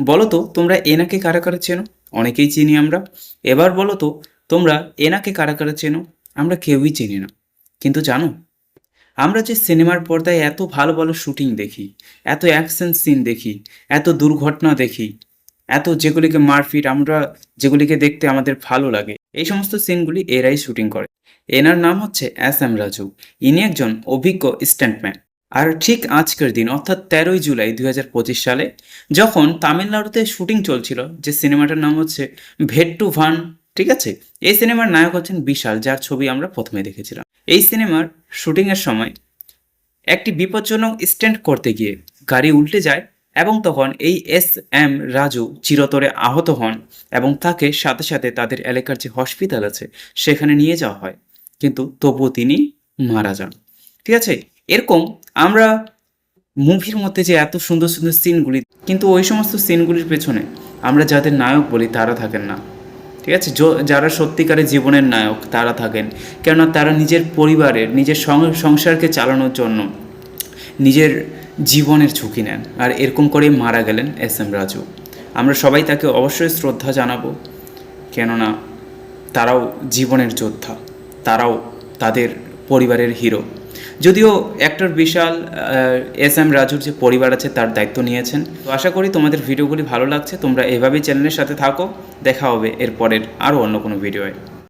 বলো তো, তোমরা এনাকে কারা কারা চেনো? অনেকেই চিনি আমরা। এবার বলো তো, তোমরা এনাকে কারা কারা চেনো? আমরা কেউই চিনি না। কিন্তু জানো, আমরা যে সিনেমার পর্দায় এত ভালো ভালো শুটিং দেখি, এত অ্যাকশন সিন দেখি, এত দুর্ঘটনা দেখি, এত যেগুলিকে মারপিট, আমরা যেগুলিকে দেখতে আমাদের ভালো লাগে, এই সমস্ত সিনগুলি এরাই শুটিং করে। এনার নাম হচ্ছে এস এম রাজু। ইনি একজন অভিজ্ঞ স্ট্যান্টম্যান। আর ঠিক আজকের দিন, অর্থাৎ তেরোই জুলাই দু হাজার পঁচিশ সালে, যখন তামিলনাড়ুতে শুটিং চলছিল, যে সিনেমাটার নাম হচ্ছে ভেট্টু ভান, ঠিক আছে? এই সিনেমার নায়ক হচ্ছেন বিশাল, যার ছবি আমরা প্রথমে দেখেছিলাম। এই সিনেমার শুটিংয়ের সময় একটি বিপজ্জনক স্ট্যান্ড করতে গিয়ে গাড়ি উল্টে যায় এবং তখন এই এস এম রাজু চিরতরে আহত হন এবং তাকে সাথে সাথে তাদের এলাকার যে হসপিটাল আছে, সেখানে নিয়ে যাওয়া হয়। কিন্তু তবুও তিনি মারা যান, ঠিক আছে? এরকম আমরা মুভির মধ্যে যে এত সুন্দর সুন্দর সিনগুলি, কিন্তু ওই সমস্ত সিনগুলির পেছনে আমরা যাদের নায়ক বলি, তারা থাকেন না। ঠিক আছে? যারা সত্যিকারের জীবনের নায়ক, তারা থাকেন। কেননা তারা নিজের পরিবারের, নিজের সংসারকে চালানোর জন্য নিজের জীবনের ঝুঁকি নেন। আর এরকম করেই মারা গেলেন এস এম রাজু। আমরা সবাই তাকে অবশ্যই শ্রদ্ধা জানাব। কেননা তারাও জীবনের যোদ্ধা। তারাও তাদের পরিবারের হিরো। যদিও অ্যাক্টর বিশাল এস এম রাজুর যে পরিবার আছে তার দায়িত্ব নিয়েছেন। তো আশা করি তোমাদের ভিডিওগুলি ভালো লাগছে। তোমরা এভাবেই চ্যানেলের সাথে থাকো। দেখা হবে এরপরের আরও অন্য কোনো ভিডিওয়